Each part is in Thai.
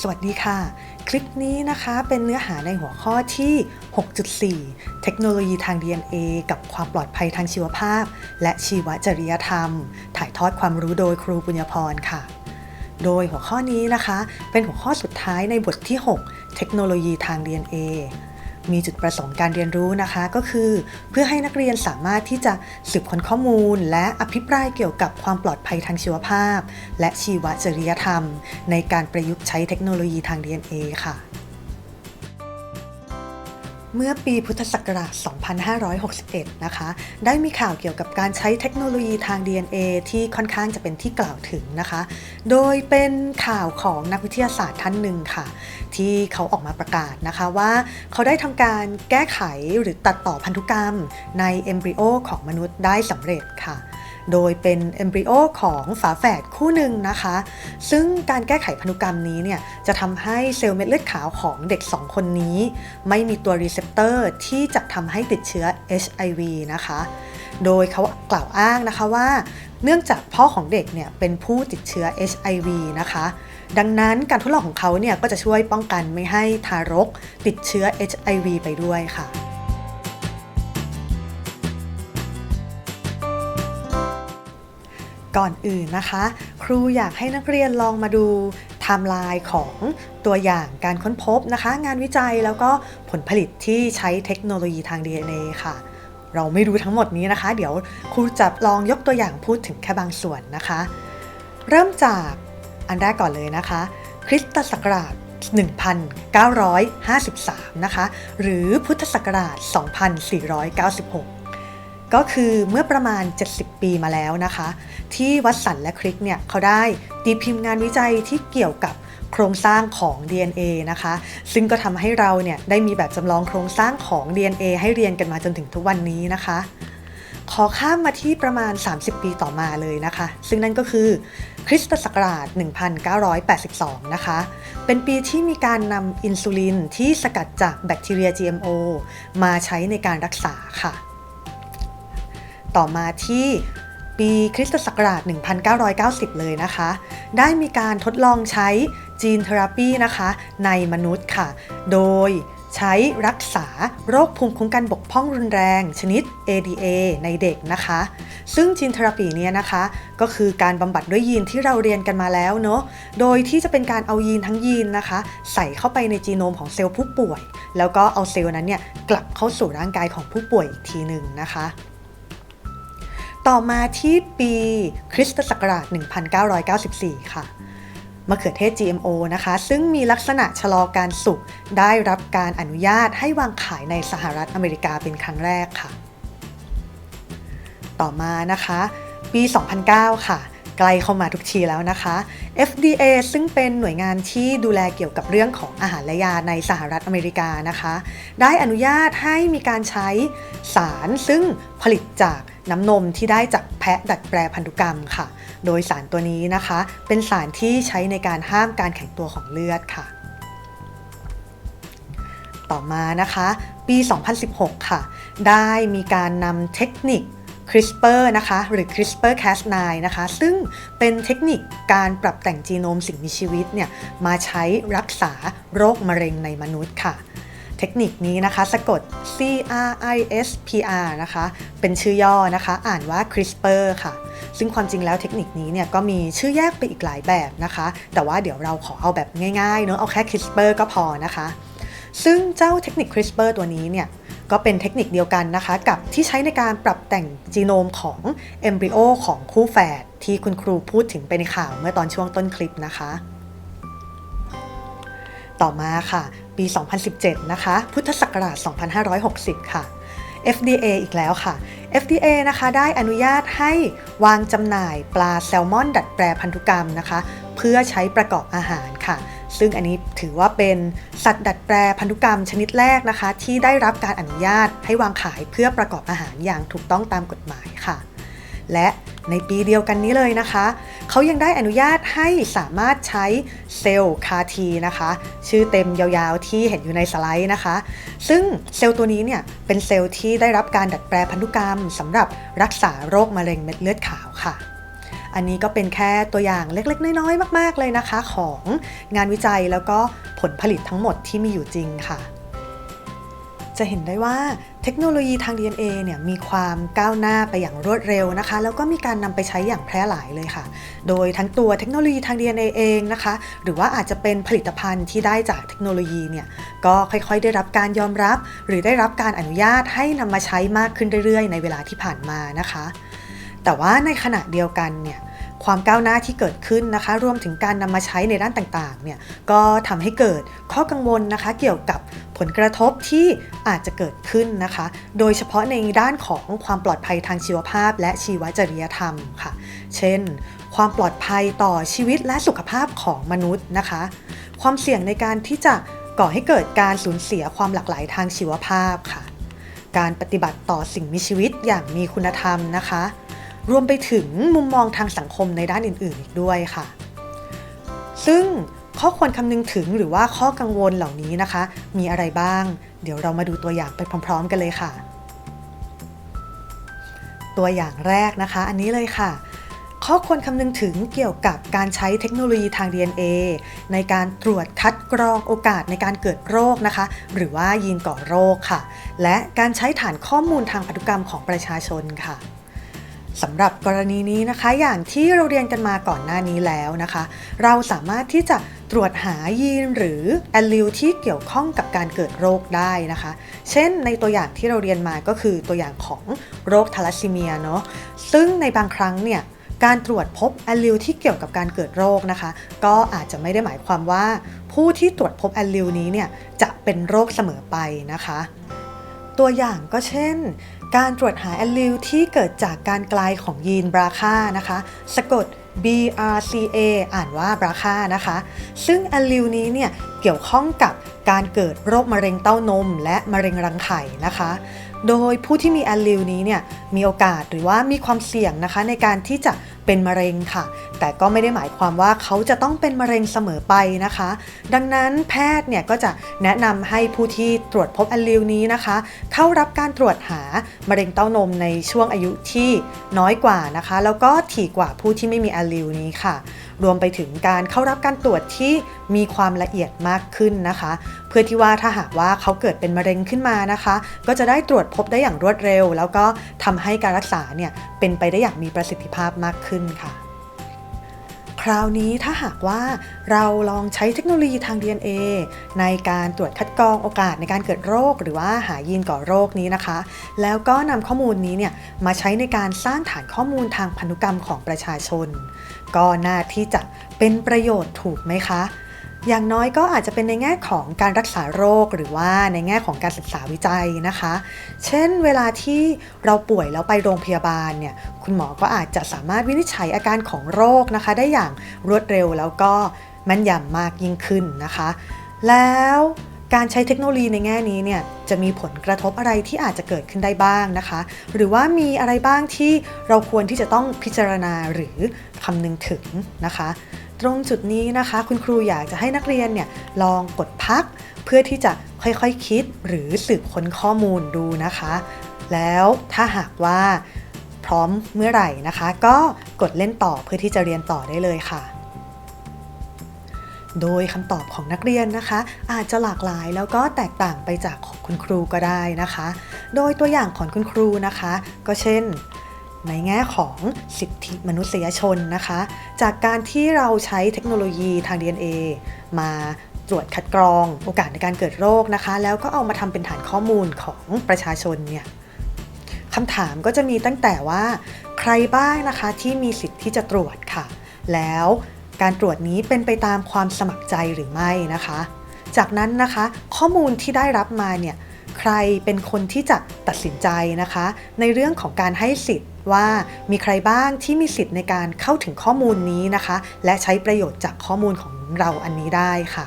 สวัสดีค่ะ คลิปนี้นะคะเป็นเนื้อหาในหัวข้อที่ 6.4 เทคโนโลยีทาง DNA กับความปลอดภัยทางชีวภาพ และชีวจริยธรรม ถ่ายทอดความรู้โดยครูปุญญพรค่ะ โดยหัวข้อนี้นะคะ เป็นหัวข้อสุดท้ายในบทที่ 6 เทคโนโลยีทาง DNA มีจุดประสงค์การเรียนรู้นะคะ ก็คือ เพื่อให้นักเรียนสามารถที่จะสืบค้นข้อมูล และอภิปรายเกี่ยวกับความปลอดภัยทางชีวภาพ และชีวจริยธรรม ในการประยุกต์ใช้เทคโนโลยีทาง DNA ค่ะ เมื่อปีพุทธศักราช 2561 นะคะ ได้มีข่าวเกี่ยวกับการใช้เทคโนโลยีทาง DNA ที่ค่อนข้างจะเป็นที่กล่าวถึงนะคะ โดยเป็นข่าวของนักวิทยาศาสตร์ท่านหนึ่งค่ะ ที่เขาออกมาประกาศนะคะว่า เขาได้ทำการแก้ไขหรือตัดต่อพันธุกรรมในเอมบริโอของมนุษย์ได้สำเร็จค่ะ โดยเป็นเอมบริโอของฝาแฝดคู่หนึ่งนะคะ ซึ่งการแก้ไขพันธุกรรมนี้เนี่ยจะทำให้เซลล์เม็ดเลือดขาวของเด็ก 2 คนนี้ ไม่มีตัวรีเซพเตอร์ที่จะทำให้ติดเชื้อ HIV นะคะ โดยเขากล่าวอ้างนะคะว่า เนื่องจากพ่อของเด็กเนี่ยเป็นผู้ติดเชื้อ HIV นะคะดังนั้นการทดลองของเขาเนี่ยก็จะช่วยป้องกันไม่ให้ทารกติดเชื้อ HIV ไปด้วยค่ะ ก่อนอื่นนะคะ ครูอยากให้นักเรียนลองมาดูไทม์ไลน์ของตัวอย่างการค้นพบนะคะ งานวิจัยแล้วก็ผลผลิตที่ใช้เทคโนโลยีทาง DNA ค่ะ เราไม่รู้ทั้งหมดนี้นะคะ เดี๋ยวครูจะลองยกตัวอย่างพูดถึงแค่บางส่วนนะคะ เริ่มจากอันแรกก่อนเลยนะคะ คริสตศักราช1953 นะคะ หรือพุทธศักราช 2496 ก็คือเมื่อประมาณ 70 ปีมาแล้วนะคะ ที่วัตสันและคริกเนี่ยเขาได้ตีพิมพ์งานวิจัยที่เกี่ยวกับโครงสร้างของ DNA นะคะ ซึ่งก็ทำให้เราเนี่ยได้มีแบบจำลองโครงสร้างของ DNA ให้เรียนกันมาจนถึงทุกวันนี้นะคะ ขอข้ามมาที่ประมาณ 30 ปีต่อมาเลยนะคะ ซึ่งนั่นก็คือคริสตศักราช 1982 นะคะ เป็นปีที่มีการนำอินซูลินที่สกัดจากแบคทีเรีย GMO มาใช้ในการรักษาค่ะ ต่อมาที่ปีคริสตศักราช 1990 เลยนะคะ ได้มีการทดลองใช้จีนเทอราปีนะคะในมนุษย์ค่ะ โดยใช้รักษาโรคภูมิคุ้มกันบกพร่องรุนแรงชนิด ADA ในเด็กนะคะ ซึ่งจีนเทอราปีเนี่ยนะคะ ก็คือการบำบัดด้วยยีนที่เราเรียนกันมาแล้วเนาะ โดยที่จะเป็นการเอายีนทั้งยีนนะคะ ใส่เข้าไปในจีโนมของเซลล์ผู้ป่วย แล้วก็เอาเซลล์นั้นเนี่ยกลับเข้าสู่ร่างกายของผู้ป่วยอีกทีหนึ่งนะคะ ต่อมาที่ปีคริสตศักราช 1994 ค่ะมะเขือเทศ GMO นะคะ ซึ่งมีลักษณะชะลอการสุกได้รับการอนุญาตให้วางขายในสหรัฐอเมริกาเป็นครั้งแรกค่ะ ต่อมานะคะ ปี 2009 ค่ะ ใกล้เข้ามาทุกทีแล้วนะคะ FDA ซึ่งเป็นหน่วยงานที่ดูแลเกี่ยวกับเรื่องของอาหารและยาในสหรัฐอเมริกานะคะ ได้อนุญาตให้มีการใช้สารซึ่งผลิตจากน้ำนมที่ได้จากแพะดัดแปลพันธุกรรมค่ะ โดยสารตัวนี้นะคะ เป็นสารที่ใช้ในการห้ามการแข็งตัวของเลือดค่ะ ต่อมานะคะ ปี 2016 ค่ะ ได้มีการนำเทคนิค CRISPR นะคะ หรือ CRISPR-Cas9 นะคะ ซึ่งเป็นเทคนิคการปรับแต่งจีโนมสิ่งมีชีวิตเนี่ยมาใช้รักษาโรคมะเร็งในมนุษย์ค่ะ เทคนิคนี้นะคะ สะกด C R I S P R นะคะ เป็นชื่อย่อนะคะ อ่านว่า CRISPR ค่ะ ซึ่งความจริงแล้วเทคนิคนี้เนี่ยก็มีชื่อแยกไปอีกหลายแบบนะคะ แต่ว่าเดี๋ยวเราขอเอาแบบง่ายๆเนอะเอาแค่ CRISPR ก็พอนะคะ ซึ่งเจ้าเทคนิค CRISPR ตัวนี้เนี่ย ก็เป็นเทคนิคเดียวกันนะคะ กับที่ใช้ในการปรับแต่งจีโนมของเอมบริโอของคู่แฝดที่คุณครูพูดถึงไปในข่าวเมื่อตอนช่วงต้นคลิปนะคะ ต่อมาค่ะ ปี 2017 นะคะ พุทธศักราช 2560 ค่ะ FDA อีกแล้วค่ะ FDA นะคะได้อนุญาตให้วางจำหน่ายปลาแซลมอนดัดแปลพันธุกรรมนะคะ เพื่อใช้ประกอบอาหารค่ะ ซึ่งอันนี้ถือว่าเป็นสัตว์ดัดแปลพันธุกรรมชนิดแรกนะคะ ที่ได้รับการอนุญาตให้วางขายเพื่อประกอบอาหารอย่างถูกต้องตามกฎหมายค่ะ และในปีเดียวกันนี้เลยนะคะ เขายังได้อนุญาตให้สามารถใช้เซลล์คาทีนะคะ ชื่อเต็มยาวๆที่เห็นอยู่ในสไลด์นะคะ ซึ่งเซลล์ตัวนี้เนี่ยเป็นเซลล์ที่ได้รับการดัดแปลพันธุกรรมสำหรับรักษาโรคมะเร็งเม็ดเลือดขาวค่ะ อันนี้ก็เป็นแค่ตัวอย่างเล็กๆ น้อยๆ มาก ๆ เลยนะคะ ของงานวิจัยแล้วก็ผลผลิตทั้งหมดที่มีอยู่จริงค่ะ จะเห็นได้ว่าเทคโนโลยีทาง DNA เนี่ยมีความก้าวหน้าไปอย่างรวดเร็วนะคะ แล้วก็มีการนำไปใช้อย่างแพร่หลายเลยค่ะ โดยทั้งตัวเทคโนโลยีทาง DNA เองนะคะ หรือว่าอาจจะเป็นผลิตภัณฑ์ที่ได้จากเทคโนโลยีเนี่ยก็ค่อยๆ ได้รับการยอมรับ หรือได้รับการอนุญาตให้นำมาใช้มากขึ้นเรื่อยๆ ในเวลาที่ผ่านมานะคะ แต่ว่าในขณะเดียวกันเนี่ย ความก้าวหน้าที่เกิดขึ้นนะคะ รวมถึงการนำมาใช้ในด้านต่างๆ เนี่ยก็ทำให้เกิดข้อกังวลนะคะเกี่ยวกับผลกระทบที่อาจจะเกิดขึ้นนะคะ โดยเฉพาะในด้านของความปลอดภัยทางชีวภาพ และชีวจริยธรรมค่ะ เช่น ความปลอดภัยต่อชีวิตและสุขภาพของมนุษย์นะคะ ความเสี่ยงในการที่จะก่อให้เกิดการสูญเสียความหลากหลายทางชีวภาพค่ะ การปฏิบัติต่อสิ่งมีชีวิตอย่างมีคุณธรรมนะคะ รวมไปถึงมุมมองทางสังคมในด้านอื่นๆอีกด้วยค่ะ ซึ่งข้อควรคำนึงถึงหรือว่าข้อกังวลเหล่านี้นะคะ มีอะไรบ้าง เดี๋ยวเรามาดูตัวอย่างไปพร้อม ๆ กันเลยค่ะ ตัวอย่างแรกนะคะ อันนี้เลยค่ะ ข้อควรคำนึงถึงเกี่ยวกับการใช้เทคโนโลยีทาง DNA ในการตรวจคัดกรองโอกาสในการเกิดโรคนะคะ หรือว่ายีนก่อโรคค่ะ และการใช้ฐานข้อมูลทางพันธุกรรมของประชาชนค่ะ สำหรับกรณีนี้นะคะ อย่างที่เราเรียนกันมาก่อนหน้านี้แล้วนะคะ เราสามารถที่จะตรวจหายีนหรือแอลลิลที่เกี่ยวข้องกับการเกิดโรคได้นะคะ เช่นในตัวอย่างที่เราเรียนมาก็คือตัวอย่างของโรคทาลัสซีเมียเนาะซึ่งในบางครั้งเนี่ยการตรวจพบแอลลิลที่เกี่ยวกับการเกิดโรคนะคะ ก็อาจจะไม่ได้หมายความว่า ผู้ที่ตรวจพบแอลลิลนี้เนี่ยจะเป็นโรคเสมอไปนะคะ ตัวอย่างก็เช่น การตรวจหาแอลลิลที่เกิดจากการกลายของยีนบราค่านะคะ สะกด BRCA อ่านว่าบราค่านะคะ ซึ่งแอลลิลนี้เนี่ยเกี่ยวข้องกับการเกิดโรคมะเร็งเต้านมและมะเร็งรังไข่นะคะ โดยผู้ที่มีแอลลิลนี้เนี่ยมีโอกาสหรือว่ามีความเสี่ยงนะคะในการที่จะเป็นมะเร็งค่ะ แต่ก็ไม่ได้หมายความว่าเขาจะต้องเป็นมะเร็งเสมอไปนะคะ ดังนั้นแพทย์เนี่ยก็จะแนะนำให้ผู้ที่ตรวจพบแอลลิลนี้นะคะ เข้ารับการตรวจหามะเร็งเต้านมในช่วงอายุที่น้อยกว่านะคะ แล้วก็ถี่กว่าผู้ที่ไม่มีแอลลิลนี้ค่ะ รวมไปถึงการเข้ารับการตรวจที่มีความละเอียดมากขึ้นนะคะ เพื่อที่ว่าถ้าหากว่าเขาเกิดเป็นมะเร็งขึ้นมานะคะ ก็จะได้ตรวจพบได้อย่างรวดเร็ว แล้วก็ทำให้การรักษาเนี่ยเป็นไปได้อย่างมีประสิทธิภาพมากขึ้นค่ะ ราวนี้ถ้าหากว่าเราลองใช้เทคโนโลยีทาง DNA ในการตรวจคัดกรองโอกาสในการเกิดโรค หรือว่าหายีนก่อโรคนี้นะคะ แล้วก็นำข้อมูลนี้เนี่ยมาใช้ในการสร้างฐานข้อมูลทางพันธุกรรมของประชาชน ก็น่าที่จะเป็นประโยชน์ถูกไหมคะอย่างน้อยก็อาจจะเป็นในแง่ของการรักษาโรคหรือว่าในแง่ของการศึกษาวิจัยนะคะ เช่นเวลาที่เราป่วยแล้วไปโรงพยาบาลเนี่ย คุณหมอก็อาจจะสามารถวินิจฉัยอาการของโรคนะคะ ได้อย่างรวดเร็วแล้วก็แม่นยำมากยิ่งขึ้นนะคะ แล้วการใช้เทคโนโลยีในแง่นี้เนี่ยจะมีผลกระทบอะไรที่อาจจะเกิดขึ้นได้บ้างนะคะ หรือว่ามีอะไรบ้างที่เราควรที่จะต้องพิจารณาหรือคำนึงถึงนะคะ ตรงจุดนี้นะคะ คุณครูอยากจะให้นักเรียนเนี่ยลองกดพัก เพื่อที่จะค่อยๆคคิดหรือสืบค้นข้อมูลดูนะคะ แล้วถ้าหากว่า พร้อมเมื่อไหร่นะคะ ก็กดเล่นต่อเพื่อที่จะเรียนต่อได้เลยค่ะ โดยคำตอบของนักเรียนนะคะ อาจจะหลากหลายแล้วก็แตกต่างไปจากของคุณครูก็ได้นะคะ โดยตัวอย่างของคุณครูนะคะ ก็เช่นในแง่ของสิทธิมนุษยชนนะคะ จากการที่เราใช้เทคโนโลยีทาง DNA มาตรวจคัดกรองโอกาสในการเกิดโรคนะคะ แล้วก็เอามาทำเป็นฐานข้อมูลของประชาชนเนี่ย คำถามก็จะมีตั้งแต่ว่า ใครบ้างนะคะที่มีสิทธิ์ที่จะตรวจค่ะ แล้วการตรวจนี้เป็นไปตามความสมัครใจหรือไม่นะคะ จากนั้นนะคะ ข้อมูลที่ได้รับมาเนี่ยใครเป็นคนที่จะตัดสินใจนะคะ ในเรื่องของการให้สิทธิ์ว่ามีใครบ้างที่มีสิทธิ์ในการเข้าถึงข้อมูลนี้นะคะ และใช้ประโยชน์จากข้อมูลของ เราอันนี้ได้ค่ะ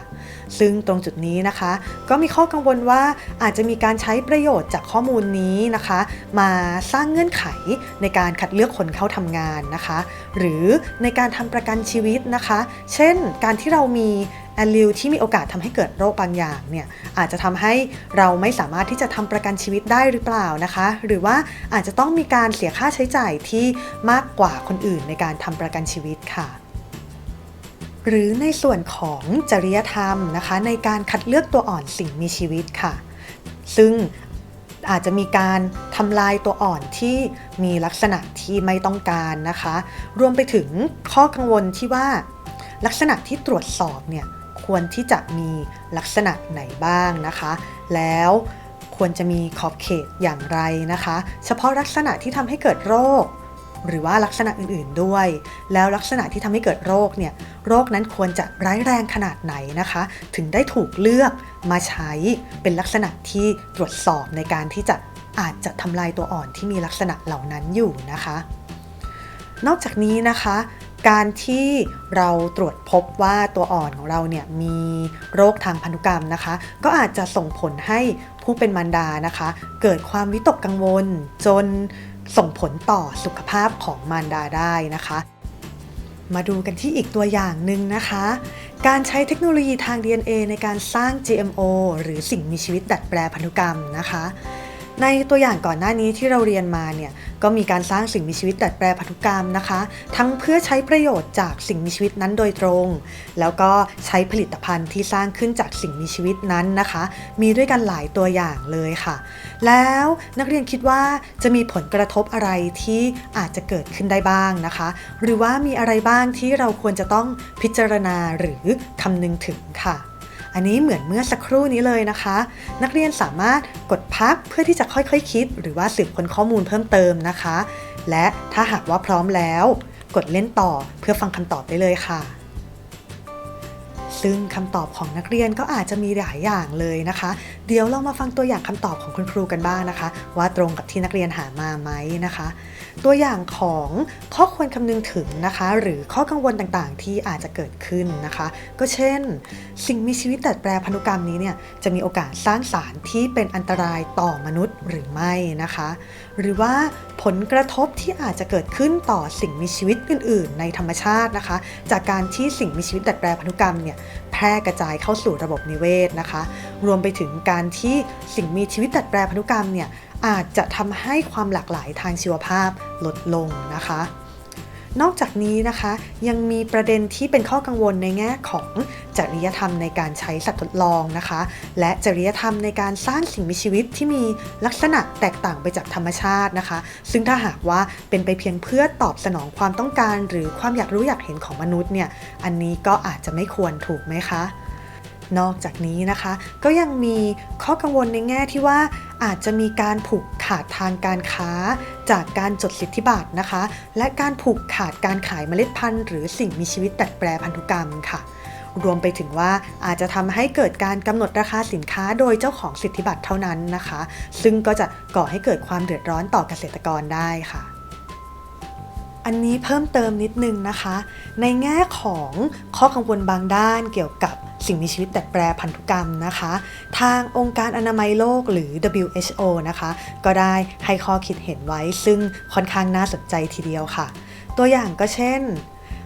ซึ่งตรงจุดนี้นะคะ ก็มีข้อกังวลว่าอาจจะมีการใช้ประโยชน์จากข้อมูลนี้นะคะ มาสร้างเงื่อนไขในการคัดเลือกคนเข้าทำงานนะคะ หรือในการทำประกันชีวิตนะคะ เช่น การที่เรามีแอลลิลที่มีโอกาสทำให้เกิดโรคบางอย่างเนี่ยอาจจะทำให้เราไม่สามารถที่จะทำประกันชีวิตได้หรือเปล่านะคะ หรือว่าอาจจะต้องมีการเสียค่าใช้จ่ายที่มากกว่าคนอื่นในการทำประกันชีวิตค่ะ หรือในส่วนของจริยธรรมนะคะ ในการคัดเลือกตัวอ่อนสิ่งมีชีวิตค่ะ ซึ่งอาจจะมีการทำลายตัวอ่อนที่มีลักษณะที่ไม่ต้องการนะคะ รวมไปถึงข้อกังวลที่ว่า ลักษณะที่ตรวจสอบเนี่ยควรที่จะมีลักษณะไหนบ้างนะคะ แล้วควรจะมีขอบเขตอย่างไรนะคะ เฉพาะลักษณะที่ทำให้เกิดโรค หรือว่าลักษณะอื่นๆด้วย แล้วลักษณะที่ทำให้เกิดโรคเนี่ยโรคนั้นควรจะร้ายแรงขนาดไหนนะคะ ถึงได้ถูกเลือกมาใช้เป็นลักษณะที่ตรวจสอบในการที่จะอาจจะทำลายตัวอ่อนที่มีลักษณะเหล่านั้นอยู่นะคะ นอกจากนี้นะคะการที่เราตรวจพบว่าตัวอ่อนของเราเนี่ยมีโรคทางพันธุกรรมนะคะ ก็อาจจะส่งผลให้ผู้เป็นมารดานะคะ เกิดความวิตกกังวล จน ส่งผลต่อสุขภาพของมารดาได้นะคะ มาดูกันที่อีกตัวอย่างหนึ่งนะคะ การใช้เทคโนโลยีทาง DNA ในการสร้าง GMO หรือสิ่งมีชีวิตดัดแปลพันธุกรรมนะคะ ในตัวอย่างก่อนหน้านี้ที่เราเรียนมาเนี่ยก็มีการสร้างสิ่งมีชีวิตดัดแปลพันธุกรรมนะคะ ทั้งเพื่อใช้ประโยชน์จากสิ่งมีชีวิตนั้นโดยตรง แล้วก็ใช้ผลิตภัณฑ์ที่สร้างขึ้นจากสิ่งมีชีวิตนั้นนะคะ มีด้วยกันหลายตัวอย่างเลยค่ะ แล้วนักเรียนคิดว่าจะมีผลกระทบอะไรที่อาจจะเกิดขึ้นได้บ้างนะคะ หรือว่ามีอะไรบ้างที่เราควรจะต้องพิจารณาหรือคำนึงถึงค่ะ อันนี้เหมือนเมื่อสักครู่นี้เลยนะคะ นักเรียนสามารถกดพักเพื่อที่จะค่อยๆคคิด หรือว่าสืบค้นข้อมูลเพิ่มเติมนะคะ และถ้าหากว่าพร้อมแล้ว กดเล่นต่อเพื่อฟังคำตอบได้เลยค่ะ ซึ่งคำตอบของนักเรียนก็อาจจะมีหลายอย่างเลยนะคะ เดี๋ยวเรามาฟังตัวอย่างคำตอบของคุณครูกันบ้างนะคะ ว่าตรงกับที่นักเรียนหามาไหมนะคะ ตัวอย่างของข้อควรคำนึงถึงนะคะ หรือข้อกังวลต่างๆ ที่อาจจะเกิดขึ้นนะคะ ก็เช่น สิ่งมีชีวิตดัดแปลพันธุกรรมนี้เนี่ยจะมีโอกาสสร้างสารที่เป็นอันตรายต่อมนุษย์หรือไม่นะคะ หรือว่าผลกระทบที่อาจจะเกิดขึ้นต่อสิ่งมีชีวิตอื่น ๆ ในธรรมชาตินะคะ จากการที่สิ่งมีชีวิตดัดแปลพันธุกรรมเนี่ยแพร่กระจายเข้าสู่ระบบนิเวศนะคะ รวมไปถึงการที่สิ่งมีชีวิตดัดแปลพันธุกรรมเนี่ย อาจจะทำให้ความหลากหลายทางชีวภาพลดลงนะคะ นอกจากนี้นะคะยังมีประเด็นที่เป็นข้อกังวลในแง่ของจริยธรรมในการใช้สัตว์ทดลองนะคะ และจริยธรรมในการสร้างสิ่งมีชีวิตที่มีลักษณะแตกต่างไปจากธรรมชาตินะคะ ซึ่งถ้าหากว่าเป็นไปเพียงเพื่อตอบสนองความต้องการ หรือความอยากรู้อยากเห็นของมนุษย์เนี่ยอันนี้ก็อาจจะไม่ควรถูกไหมคะนอกจากนี้นะคะ ก็ยังมีข้อกังวลในแง่ที่ว่า อาจจะมีการผูกขาดทางการค้า จากการจดสิทธิบัตรนะคะ และการผูกขาดการขายเมล็ดพันธุ์หรือสิ่งมีชีวิตดัดแปรพันธุกรรมค่ะ รวมไปถึงว่าอาจจะทำให้เกิดการกำหนดราคาสินค้าโดยเจ้าของสิทธิบัตรเท่านั้นนะคะ ซึ่งก็จะก่อให้เกิดความเดือดร้อนต่อเกษตรกรได้ค่ะ อันนี้เพิ่มเติมนิดนึงนะคะ ในแง่ของข้อกังวลบางด้านเกี่ยวกับสิ่งมีชีวิตแต่แปรพันธุกรรมนะคะ ทางองค์การอนามัยโลกหรือ WHO นะคะ ก็ได้ให้ข้อคิดเห็นไว้ซึ่งค่อนข้างน่าสนใจทีเดียวค่ะ ตัวอย่างก็เช่น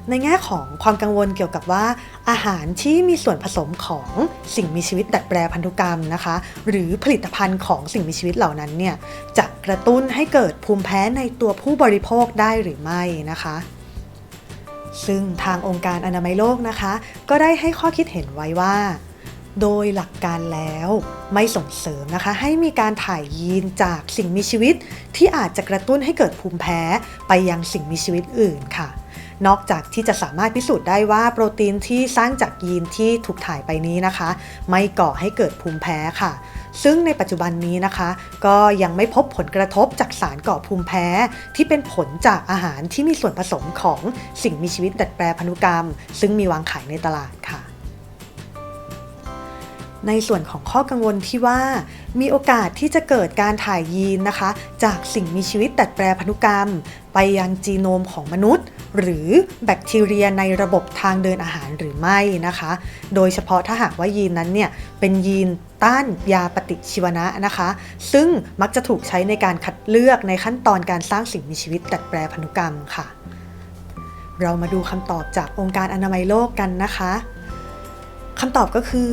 ในแง่ของความกังวลเกี่ยวกับว่าอาหารที่มีส่วนผสมของสิ่งมีชีวิตดัดแปลพันธุกรรมนะคะ หรือผลิตภัณฑ์ของสิ่งมีชีวิตเหล่านั้นเนี่ยจะกระตุ้นให้เกิดภูมิแพ้ในตัวผู้บริโภคได้หรือไม่นะคะซึ่งทางองค์การอนามัยโลกนะคะ ก็ได้ให้ข้อคิดเห็นไว้ว่า โดยหลักการแล้วไม่ส่งเสริมนะคะ ให้มีการถ่ายยีนจากสิ่งมีชีวิต ที่อาจจะกระตุ้นให้เกิดภูมิแพ้ไปยังสิ่งมีชีวิตอื่นค่ะ นอกจากที่จะสามารถพิสูจน์ได้ว่าโปรตีนที่สร้างจากยีนที่ถูกถ่ายไปนี้นะคะ ไม่ก่อให้เกิดภูมิแพ้ค่ะ ซึ่งในปัจจุบันนี้นะคะ ก็ยังไม่พบผลกระทบจากสารก่อภูมิแพ้ ที่เป็นผลจากอาหารที่มีส่วนผสมของสิ่งมีชีวิตดัดแปลพันธุกรรม ซึ่งมีวางขายในตลาดค่ะในส่วนของข้อกังวลที่ว่า มีโอกาสที่จะเกิดการถ่ายยีนนะคะ จากสิ่งมีชีวิตดัดแปลพันธุกรรม ไปยังจีโนมของมนุษย์ หรือแบคทีเรียในระบบทางเดินอาหารหรือไม่นะคะ โดยเฉพาะถ้าหากว่ายีนนั้นเนี่ยเป็นยีนต้านยาปฏิชีวนะนะคะ ซึ่งมักจะถูกใช้ในการคัดเลือกในขั้นตอนการสร้างสิ่งมีชีวิตดัดแปลพันธุกรรมค่ะ เรามาดูคำตอบจากองค์การอนามัยโลกกันนะคะคำตอบก็คือ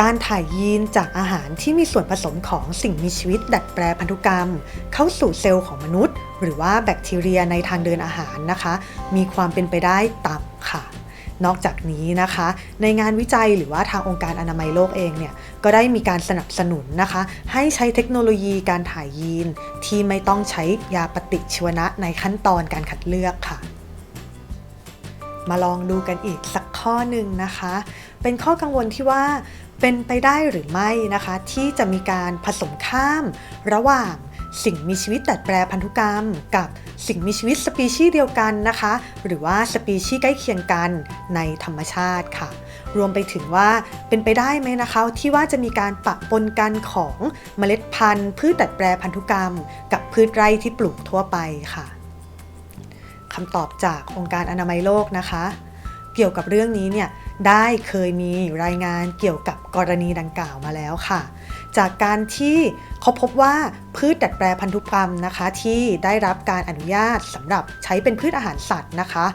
การถ่ายยีนจากอาหารที่มีส่วนผสมของสิ่งมีชีวิตดัดแปลพันธุกรรม เข้าสู่เซลล์ของมนุษย์ หรือว่าแบคทีเรียในทางเดินอาหารนะคะ มีความเป็นไปได้ต่ำค่ะ นอกจากนี้นะคะ ในงานวิจัยหรือว่าทางองค์การอนามัยโลกเองเนี่ยก็ได้มีการสนับสนุนนะคะ ให้ใช้เทคโนโลยีการถ่ายยีน ที่ไม่ต้องใช้ยาปฏิชีวนะในขั้นตอนการคัดเลือกค่ะมาลองดูกันอีกสักข้อหนึ่งนะคะ เป็นข้อกังวลที่ว่า เป็นไปได้หรือไม่นะคะ ที่จะมีการผสมข้าม ระหว่างสิ่งมีชีวิตดัดแปลพันธุกรรม กับสิ่งมีชีวิตสปีชีส์เดียวกันนะคะ หรือว่าสปีชีส์ใกล้เคียงกันในธรรมชาติค่ะ รวมไปถึงว่าเป็นไปได้ไหมนะคะ ที่ว่าจะมีการปะปนกันของเมล็ดพันธุ์ พืชดัดแปลพันธุกรรม กับพืชไร่ที่ปลูกทั่วไปค่ะคำตอบจากองค์การอนามัยโลกนะคะ เกี่ยวกับเรื่องนี้เนี่ย ได้เคยมีรายงานเกี่ยวกับกรณีดังกล่าวมาแล้วค่ะ จากการที่เขาพบว่าพืชดัดแปลพันธุกรรมนะคะ ที่ได้รับการอนุญาตสำหรับใช้เป็นพืชอาหารสัตว์นะคะ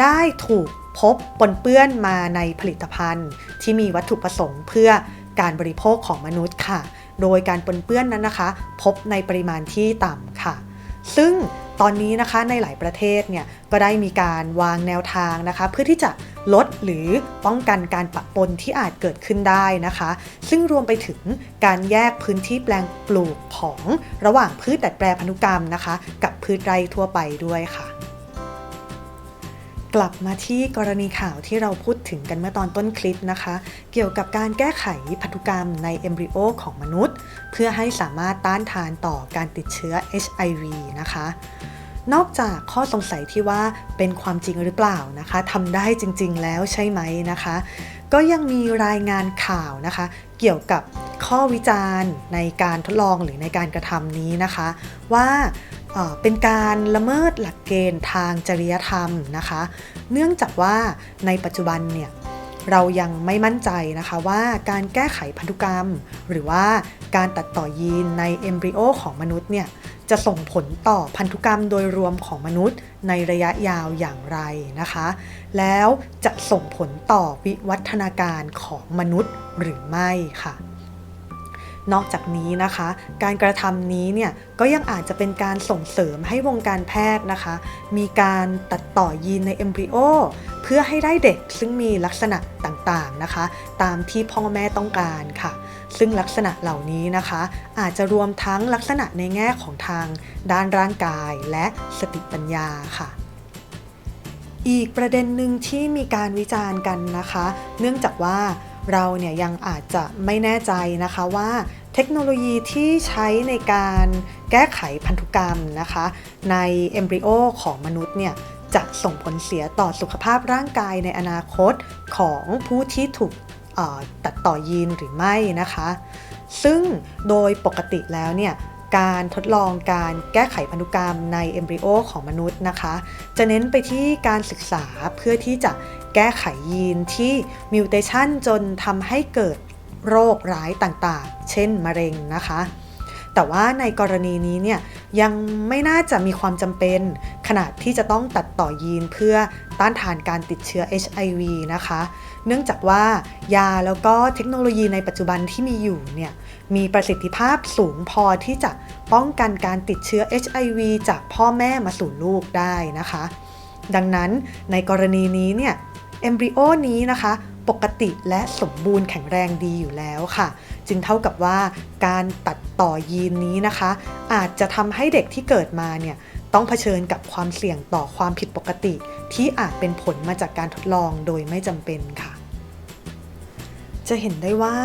ได้ถูกพบปนเปื้อนมาในผลิตภัณฑ์ ที่มีวัตถุประสงค์เพื่อการบริโภคของมนุษย์ค่ะ โดยการปนเปื้อนนั้นนะคะ พบในปริมาณที่ต่ำค่ะ ซึ่ง ตอนนี้นะคะในหลายประเทศเนี่ยก็ได้มีการวางแนวทางนะคะ เพื่อที่จะลดหรือป้องกันการปะปนที่อาจเกิดขึ้นได้นะคะ ซึ่งรวมไปถึงการแยกพื้นที่แปลงปลูกของระหว่างพืชดัดแปลพันธุกรรมนะคะ กับพืชไร่ทั่วไปด้วยค่ะ กลับมาที่กรณีข่าวที่เราพูดถึงกันเมื่อตอนต้นคลิปนะคะ เกี่ยวกับการแก้ไขพันธุกรรมในเอมบริโอของมนุษย์ เพื่อให้สามารถต้านทานต่อการติดเชื้อ HIV นะคะ นอกจากข้อสงสัยที่ว่าเป็นความจริงหรือเปล่านะคะทำได้จริง ๆ แล้วใช่ไหมนะคะ ก็ยังมีรายงานข่าวนะคะ เกี่ยวกับข้อวิจารณ์ในการทดลองหรือในการกระทำนี้นะคะ ว่า เป็นการละเมิดหลักเกณฑ์ทางจริยธรรมนะคะ เนื่องจากว่าในปัจจุบันเนี่ยเรายังไม่มั่นใจนะคะว่าการแก้ไขพันธุกรรม หรือว่าการตัดต่อยีนในเอมบริโอของมนุษย์เนี่ยจะส่งผลต่อพันธุกรรมโดยรวมของมนุษย์ในระยะยาวอย่างไรนะคะ แล้วจะส่งผลต่อวิวัฒนาการของมนุษย์หรือไม่ค่ะ นอกจากนี้นะคะ การกระทำนี้เนี่ยก็ยังอาจจะเป็นการส่งเสริมให้วงการแพทย์นะคะ มีการตัดต่อยีนในเอมบริโอเพื่อให้ได้เด็กซึ่งมีลักษณะต่างๆนะคะ ตามที่พ่อแม่ต้องการค่ะ ซึ่งลักษณะเหล่านี้นะคะ อาจจะรวมทั้งลักษณะในแง่ของทางด้านร่างกายและสติปัญญาค่ะอีกประเด็นหนึ่งที่มีการวิจารณ์กันนะคะ เนื่องจากว่าเราเนี่ยยังอาจจะไม่แน่ใจนะคะว่า เทคโนโลยีที่ใช้ในการแก้ไขพันธุกรรมนะคะ ในเอมบริโอของมนุษย์เนี่ยจะส่งผลเสียต่อสุขภาพร่างกายในอนาคตของผู้ที่ถูกตัดต่อยีนหรือไม่นะคะ ซึ่งโดยปกติแล้วเนี่ยการทดลองการแก้ไขพันธุกรรมในเอมบริโอของมนุษย์นะคะ จะเน้นไปที่การศึกษาเพื่อที่จะแก้ไขยีนที่มิวเทชันจนทำให้เกิด โรคร้ายต่างๆ เช่นมะเร็งนะคะ แต่ว่าในกรณีนี้เนี่ยยังไม่น่าจะมีความจำเป็น ขนาดที่จะต้องตัดต่อยีนเพื่อต้านทานการติดเชื้อ HIV นะคะ เนื่องจากว่ายาแล้วก็เทคโนโลยีในปัจจุบันที่มีอยู่เนี่ยมีประสิทธิภาพสูงพอที่จะป้องกันการติดเชื้อ HIV จากพ่อแม่มาสู่ลูกได้นะคะ ดังนั้นในกรณีนี้เนี่ยเอมบริโอนี้นะคะ ปกติและสมบูรณ์แข็งแรงดีอยู่แล้วค่ะ จึงเท่ากับว่าการตัดต่อยีนนี้นะคะ อาจจะทำให้เด็กที่เกิดมาเนี่ยต้องเผชิญกับความเสี่ยงต่อความผิดปกติ ที่อาจเป็นผลมาจากการทดลองโดยไม่จำเป็นค่ะ จะเห็นได้ว่า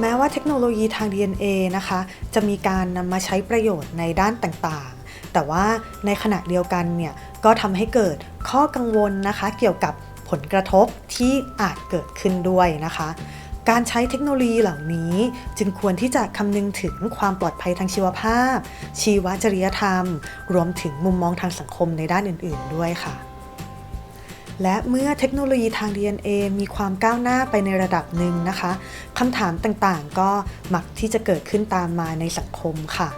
แม้ว่าเทคโนโลยีทาง DNA นะคะ จะมีการนำมาใช้ประโยชน์ในด้านต่างๆ แต่ว่าในขณะเดียวกันเนี่ยก็ทำให้เกิดข้อกังวลนะคะ เกี่ยวกับ ผลกระทบที่อาจเกิดขึ้นด้วยนะคะ การใช้เทคโนโลยีเหล่านี้จึงควรที่จะคำนึงถึงความปลอดภัยทางชีวภาพ ชีวจริยธรรม รวมถึงมุมมองทางสังคมในด้านอื่น ๆ ด้วยค่ะและเมื่อเทคโนโลยีทาง DNA มีความก้าวหน้าไปในระดับหนึ่งนะคะคำถามต่างๆ ก็มักที่จะเกิดขึ้นตามมาในสังคมค่ะ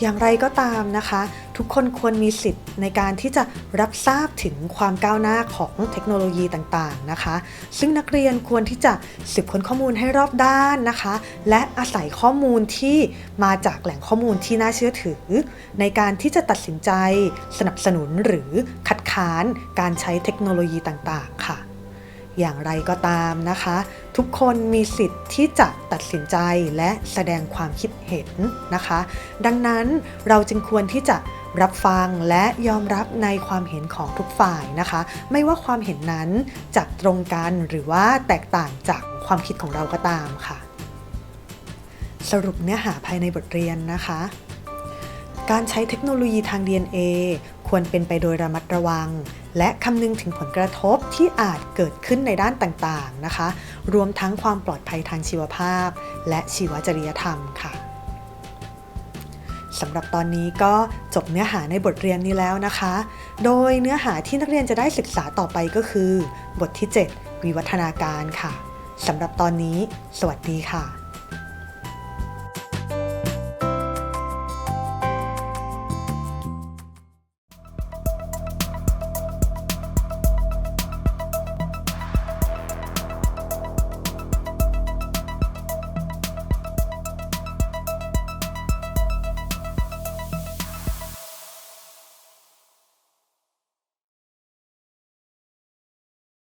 อย่างไรก็ตามนะคะ ทุกคนควรมีสิทธิ์ในการที่จะรับทราบถึงความก้าวหน้าของเทคโนโลยีต่างๆนะคะ ซึ่งนักเรียนควรที่จะสืบค้นข้อมูลให้รอบด้านนะคะ และอาศัยข้อมูลที่มาจากแหล่งข้อมูลที่น่าเชื่อถือ ในการที่จะตัดสินใจสนับสนุนหรือคัดค้านการใช้เทคโนโลยีต่างๆ ค่ะ อย่างไรก็ตามนะคะ ทุกคนมีสิทธิ์ที่จะตัดสินใจและแสดงความคิดเห็นนะคะ ดังนั้นเราจึงควรที่จะรับฟังและยอมรับในความเห็นของทุกฝ่ายนะคะ ไม่ว่าความเห็นนั้นจะตรงกันหรือว่าแตกต่างจากความคิดของเราก็ตามค่ะ สรุปเนื้อหาภายในบทเรียนนะคะ การใช้เทคโนโลยีทาง DNA ควรเป็นไปโดยระมัดระวัง และคำนึงถึงผลกระทบที่อาจเกิดขึ้นในด้านต่างๆนะคะ รวมทั้งความปลอดภัยทางชีวภาพ และชีวจริยธรรมค่ะสำหรับตอนนี้ก็จบเนื้อหาในบทเรียนนี้แล้วนะคะ โดยเนื้อหาที่นักเรียนจะได้ศึกษาต่อไปก็คือ บทที่ 7 วิวัฒนาการค่ะสำหรับตอนนี้ สวัสดีค่ะ